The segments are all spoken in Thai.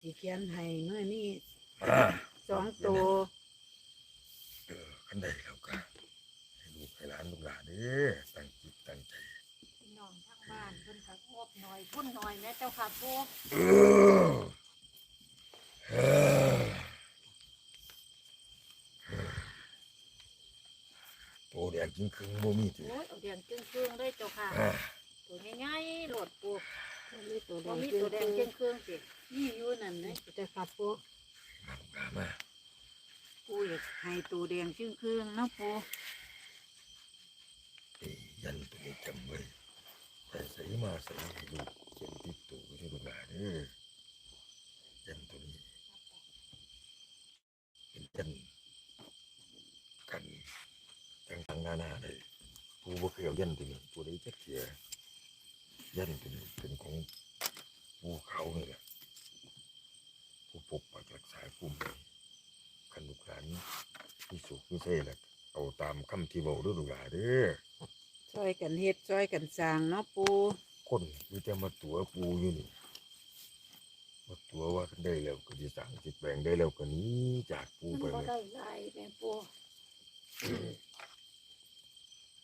สิเขียนให้เมื่อนี้อ่าสองตัวเออขันใดแล้วก็ให้ลูกให้หลานลูกหลานเด้อตั้งจิตตั้งใจพี่น้องทางบ้านเพิ่นก็งบหน่อยพุ่นหน่อยแม่เจ้าค่ะปูเออเออโตแดงจริงคืงโมมีติโอ้ยเอาเดียงจึ้งเครื่องเลยเจ้าค่ะอ่า ตัวง่ายๆโหลดปู มีตัวแดบ่งมีจึตัวแดงจึ้งเครื่องสินี่อยู่นั่นนะแต่ครับปูมาลูกหลานมาปูอยากให้ตัวแดงจึ้งครึ่งเนาะปูเอ้ยยันตัวนี้จำไว้แต่ใส่มาใส่ให้ลูกเขียนติดตัวไว้ที่ลูกหลานเด้อยันตัวนี้เป็นยันกันต่างๆนานาเลยผู้บ่เคยเอายันตัวนี้ผู้ใดจะเขีย ยันตัวนี้เป็นของผู้เขานี่แหละผู้ปกปักรักษาภูมิขันลูกหลานมีสุขมีเสแหละเอาตามคำที่บอกด้วยลูกหลานเด้อช่วยกันเฮ็ดช่วยกันสร้างเนาะปูคนมีแต่มาตัวปูอยู่นี่มาตัวว่าได้แล้วก็จะสั่งจิตแบ่งได้แล้วก็หนี้จากปูมันไปบ่เลยได้หลายแม่ปู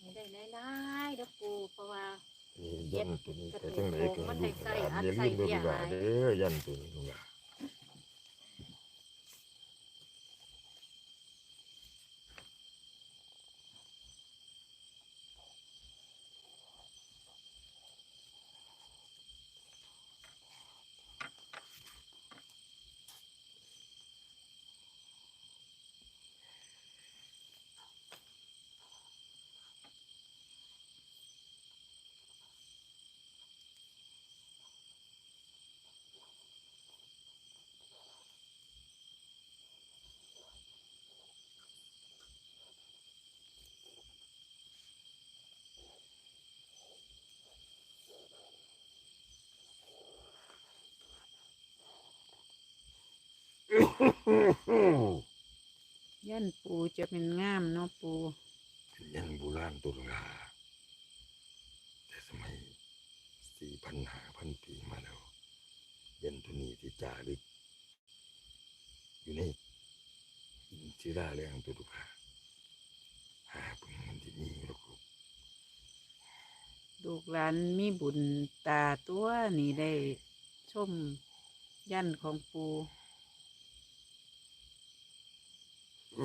ไม่ได้หลายๆเด้อปูเพราะว่านี่ ยันตัวนี้แต่ทั้งไหนก็ให้ลูกหลานอย่าลืมด้วยลูกหลานเด้อยันตัวนี้ลูกหลาน ยันปูจะเป็นงามเนาะปูเป็นยันโบราณตัวลูกหลานแต่สมัยสี่พันห้าพันปีมาแล้ว ยันตัวนี้ที่จารึกอยู่ในหินศิลาแรงตัวลูกหลานหาเพิ่งมันที่มีหรอกลูกลูกหลานมีบุญตาตัวนี่ได้ชมยันของปู อื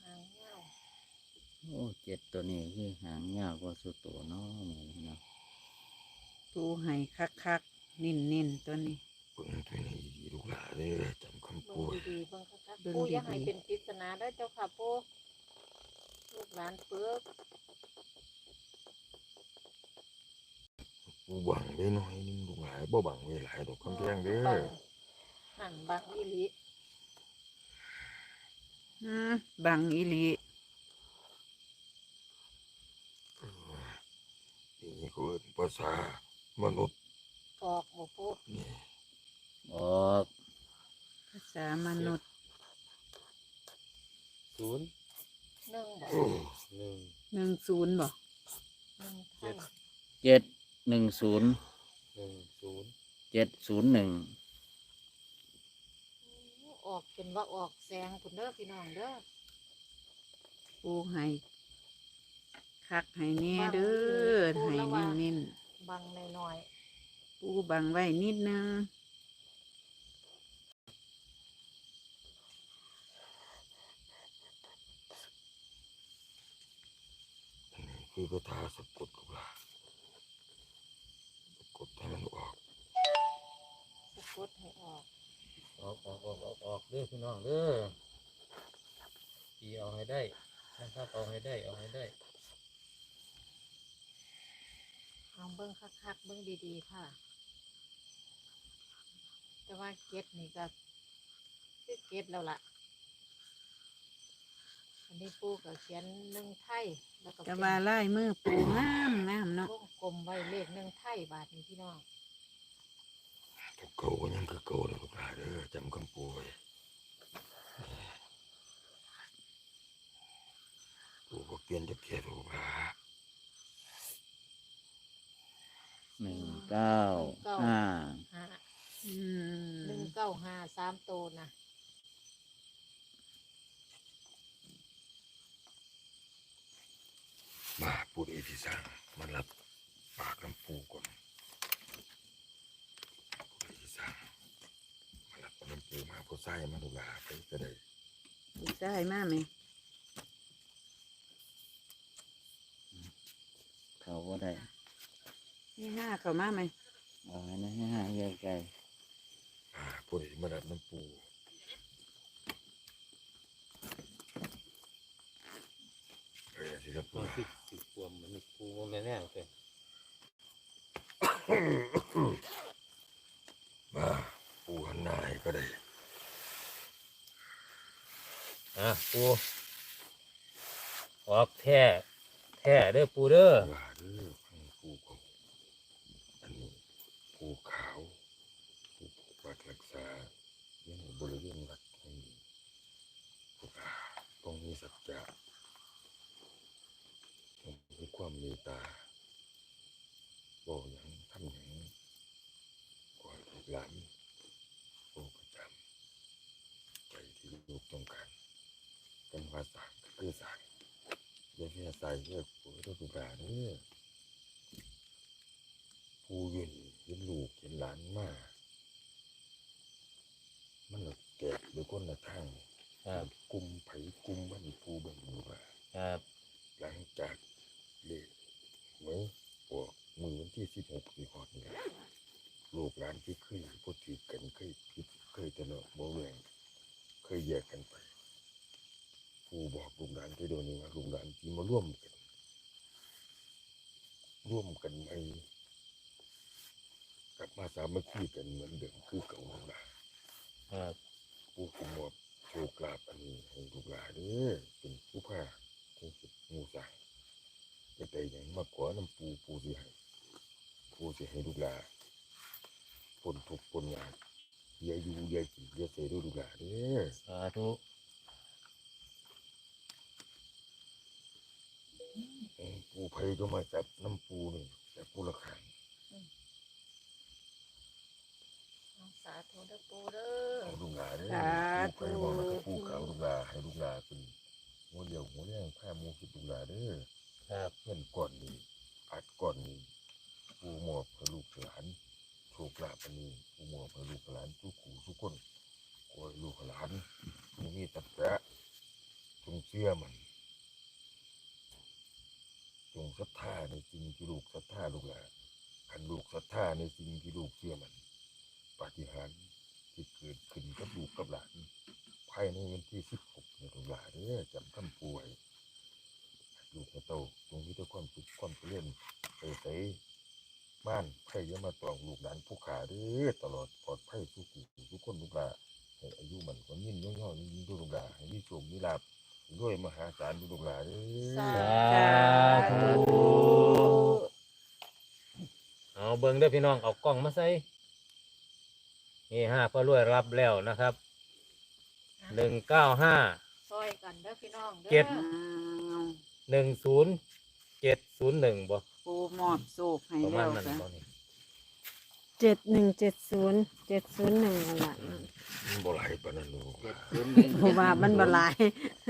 หางยาวโอ้เจ็ดตัวนี้คือหางยาวกว่าสุดตัวเนาะหมูเนาะปูให้คักๆนิ่นๆตัวนี้เพิ่งตัวนี้ลูกหลานเลยจำคำเบิ่พูงดดีๆเบิ่งคักเบิ่ๆงปูอย่าดีๆให้เป็นปริศนาเด้อเจ้าค่ะปูลูกหลานเปิกปูบังได้น้อยนึงลูกหลานบ่บังไว้หลายดอกคำแพงเด้อบังหันบังอีหลีอืม บังอีหลีนี่ก็เอิ้นภาษามนุษย์ออกบ่ปูนี่ออกภาษามนุษย์ศูนย์หนึ่งบ่โอ้หนึ่งหนึ่งศูนย์บ่หนึ่งไทยเจ็ดหนึ่งศูนย์หนึ่งศูนย์เจ็ดศูนย์หนึ่งออกจน ว่าออกแสงพุ่นเด้อพี่น้องเด้อปูให้คักให้แน่เด้อให้นิ่นบังน้อยๆปูบังไว้นิดนึงคือคาถาสะกดลูกหลานสะกดให้มันออกสะกดให้ออก ออกออกออกออกออกเด้อพี่น้องเด้อตีเอาให้ได้นะครับเอาให้ได้เอาให้ได้เอาเบิ้งคักๆเบิ้งดีๆค่ะ แต่ว่าเก็ดนี่ก็คือเก็ดแล้วล่ะ อันนี้ปูก็เขียนหนึ่งไทยแล้วก็แต่เป็นว่าลายมือปูงามงามเนาะวงกลมไว้เลขหนึ่งไทยบาทนี้พี่น้องตัว เก่าก็ยังคือเก่าเลยลูกหลาเด้อจำคำปูไว้ปูก็เปลี่ยนจะเพียรลูกหลาหนึ่งเก้าห้าห้าอืหนึ่งเก้าห้าสามโตวนะมาปูดเอที่สร้างมารับปากน้ำปูก่อนปูดเอที่สร้างมา รับน้ำปูมาผู้ใส่มาลูกหลานไปก็ได้อีกได้มากไหมเขาบ่ได้นี่ห้าเข้ามาไหมเอาให้นะให้ห่างไกลอ่าผู้ใดมารับน้ำปูเอ้ยสิครับปูๆสิบสิบปวมมันปูแน่แน่เลยมาปูหันหน้าให้ก็ได้ อะ ปูออกแท้แท้เด้อปูเด้อว่าเด้อฟังปูของอันนี้ปูขาวปูปกปักรักษายังบริเวณวัดให้ปูขาวต้องมีสัจจะมีความเมตตาบอกอย่างทำอย่างก่อนลูกหลานโอ้ประจำใจที่ลูกต้องการ เป็นภาษาก็คือสางอย่าแค่ใส่เยอะปูต้องลูกหลานเนี่ยปูอยืนเห็นลูกเห็นหลานมามันละแตกโดยคนละทางครับกลุ่มไผกลุ่มมันปูเบิ่งดูว่าครับหลังจากเลขหวยออกมือวันที่สิบหกสี่หอดนี่ล่ะลูกหลานที่เคยพูดถือกันเคยผิดเคยทะเลาะเบาแหวงเคยแยกกันไปปู บอกลูกหลานที่โดนนี้ว่าลูกหลานที่มาร่วมกัน ร่วมกันไกลับมาสามัคคีกันเหมือนเดิมคือเก่าลูกหลานครับผู้ขมวบโชคลาภอันนี้ให้ลูกหลานเด้อเป็นผู้พาคงสิงูสังจะได้อย่างมาขอน้ำปูปูสิให้ปูสิให้ลูกหลานผลทุกผลงานอย่าอยู่อย่ากินอย่าเสียด้วยลูกหลานเด้อสาธุ เอ้ย ปูไผก็มาจับน้ำปูนี่จับปูละขังเอาสาธุเด้อปูเด้อให้ลูกหลานเด้อสาปูธุไผบอกแล้วก็ปูขาวลูกหลานให้ลูกหลานเป็นหัวเดียวหัวแรงผ้ามูคิดลูกหลานเด้อครับเงินก่อนนี้อัดก่อนนี้ปูหมอบให้ลูกหลานโชคลาภอันนี้ปูหมอบให้ลูกหลานทุกขู่ทุกคนขอให้ลูกหลานมีมีตัดแปะจงเชื่อมัน จงศรัทธาในสิ่งที่ลูกศรัทธาลูกหลานขันลูกศรัทธาในสิ่งที่ลูกเชื่อมันปาฏิหาริย์ที่เกิดขึ้นกับลูกกับหลานภายในวันที่สิบหกในลูกหลานเนี่ยจำคำป่วยลูกโตตรงนี้ด้วยความสุขความเจริญไปใส่บ้านไผ่ยามาตองลูกหลานผู้ขาเด้อตลอดปลอดภัยทุกผู้ทุกคนลูกหลานให้อายุมันคนยิ่งย่อย่องยิ่งดูลูกหลานให้มีโชคมีลาภ ด้วยมหาศาลดูลูกหลานเด้อสาสาธุเอาเบิ่งเด้อพี่น้องเอากล้องมาใส่นี่ห้าพ่อรวยรับแล้วนะครับหนึ่งเก้าห้า ซอยกันเด้อพี่น้องเด้อเก็บอ้าวหนึ่งศูนย์เจ็ดศูนย์หนึ่งบ่ปูมอบโศกให้ประมาแล้ณวนั้นจ้ะบ่นี่ เจ็ดหนึ่งเจ็ดศูนย์เจ็ดศูนย์หนึ่งนั่นแหละมันบ่หลายปานนั้นลูกหลานเพราะว่ามันบหลาย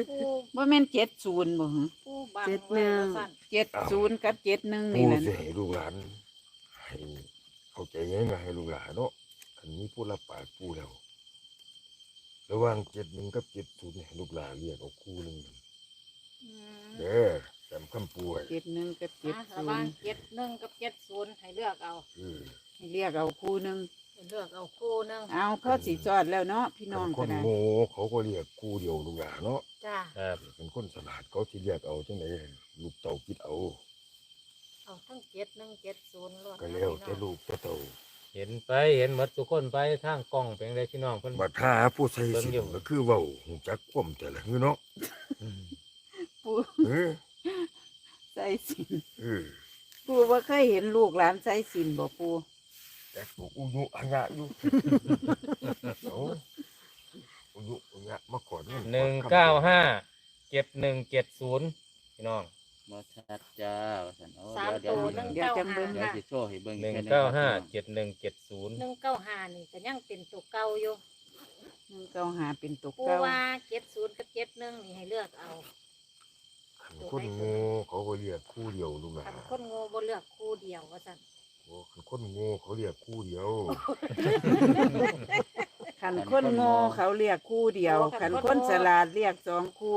ปูว่าแม่นเจ็ดศูนย์บ่ฮะปูบังเจ็ดหไว้นึ่ง ว่าซั่นเจ็ดศูนย์กับเจ็ดหนึ่งนี่ผู้แหละสิให้ลูกหลานให้เข้าใจยังไงให้ลูกหลานเนาะคันนี้ผู้รับปากผู้แล้วระหว่างเจ็ดหนึ่งกับเจ็ดศูนย์ให้ลูกหลานเรียกเอาคู่หนึ่งอืมเด้อจำคำป่วยเจ็ดหนึ่งกับเจ็ดอะศูระหว่างนย์เจ็ดหนึ่งกับเจ็ดศูนย์ให้เลือกเอา เออให้ เรียกเอาคู่หนึ่งให้เลือกเอาคู่หนึงเอาพ่อสีจอดแล้วเนาะพี่น้องคก็นได้โง่เขาก็เรียกคู่เดียวลูกหลานเนาะจ้าครับเป็นคนสลาดเขาที่เรียกเอาจังไดลูกเต่าคิดเอาเอาทั้งเจ็ดหนึ่งเจ็ดศูนย์รวดก็แล้วแต่ลูกแต่เต่าเห็นไปเห็นหมดทุกคนไปทางกล้องเป็นไงพี่น้องเพิ่น บัดหาผู้ใส่สินก็คือเว้าหูจักความแต่ละคือเนาะปูเออใส่สินเออปูว่าเคยเห็นลูกหลานใส่สินบ่ปู แต่ปลูกอุยุอังะอยู่เอาอุยุอังะมาก่อนหนึ่งเก้าห้าเจ็ดหนึ่งเจ็ดศูนย์พี่น้องบ่ชัดจ้าว่าซั่นโอ้สามเดี๋ยวตัวเดี๋ยวหนึ่งเดี๋ยวเก้าห้าเดี๋ยวค่ะสิโชว์ให้เบิ่งหนึ่งอีกเก้าทื่ห้าครับเจ็ดหนึ่งเจ็ดศูนย์หนึ่งเก้าห้านี่ก็ยังเป็นตัวเก่าอยู่หนึ่งเก้าหาเป็นตัวปูเก้าว่าเจ็ดศูนย์กับเจ็ดหนึ่งนี่ให้เลือกเอาคนโง่เขาก็เรียกคู่เดียวลูกหลาคันนคนโง่บ่เลือกคู่เดียวว่าสั่น โอ้คือคนโง่เขาเรียกคู่เดียวขันคนโง่เขาเรียกคู่เดียวขันคนฉลาดเรียกสองคู่